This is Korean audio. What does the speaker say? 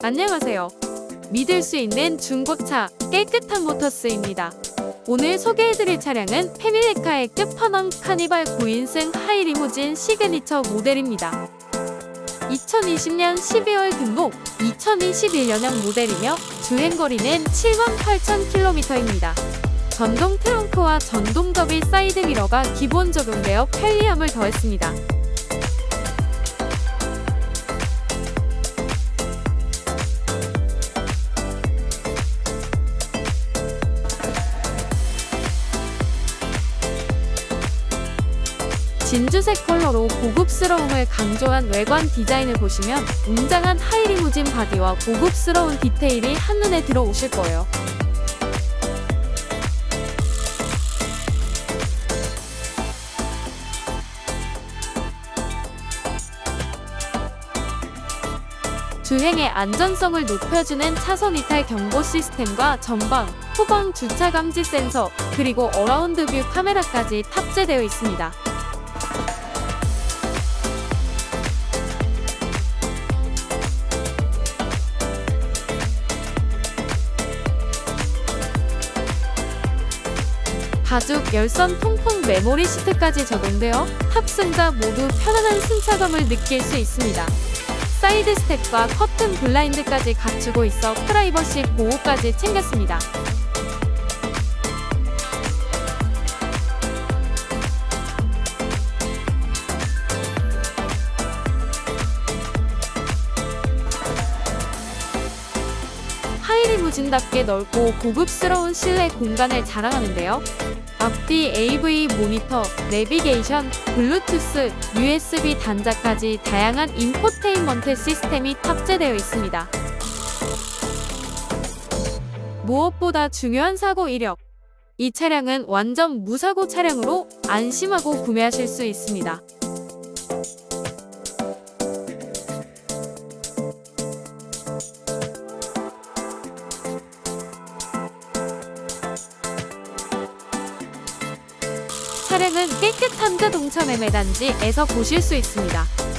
안녕하세요. 믿을 수 있는 중고차 깨끗한 모터스입니다. 오늘 소개해드릴 차량은 패밀리카의 끝판왕 카니발 9인승 하이리무진 시그니처 모델입니다. 2020년 12월 등록, 2021년형 모델이며 주행거리는 78,000km입니다. 전동 트렁크와 전동 더블 사이드 미러가 기본 적용되어 편리함을 더했습니다. 진주색 컬러로 고급스러움을 강조한 외관 디자인을 보시면 웅장한 하이리무진 바디와 고급스러운 디테일이 한눈에 들어오실 거예요. 주행의 안전성을 높여주는 차선 이탈 경보 시스템과 전방, 후방 주차 감지 센서, 그리고 어라운드 뷰 카메라까지 탑재되어 있습니다. 가죽 열선 통풍 메모리 시트까지 적용되어 탑승자 모두 편안한 승차감을 느낄 수 있습니다. 사이드 스텝과 커튼 블라인드까지 갖추고 있어 프라이버시 보호까지 챙겼습니다. 하이리무진답게 넓고 고급스러운 실내 공간을 자랑하는데요. 앞뒤 AV 모니터, 내비게이션, 블루투스, USB 단자까지 다양한 인포테인먼트 시스템이 탑재되어 있습니다. 무엇보다 중요한 사고 이력. 이 차량은 완전 무사고 차량으로 안심하고 구매하실 수 있습니다. 차량은 깨끗한 자동차 매매단지에서 보실 수 있습니다.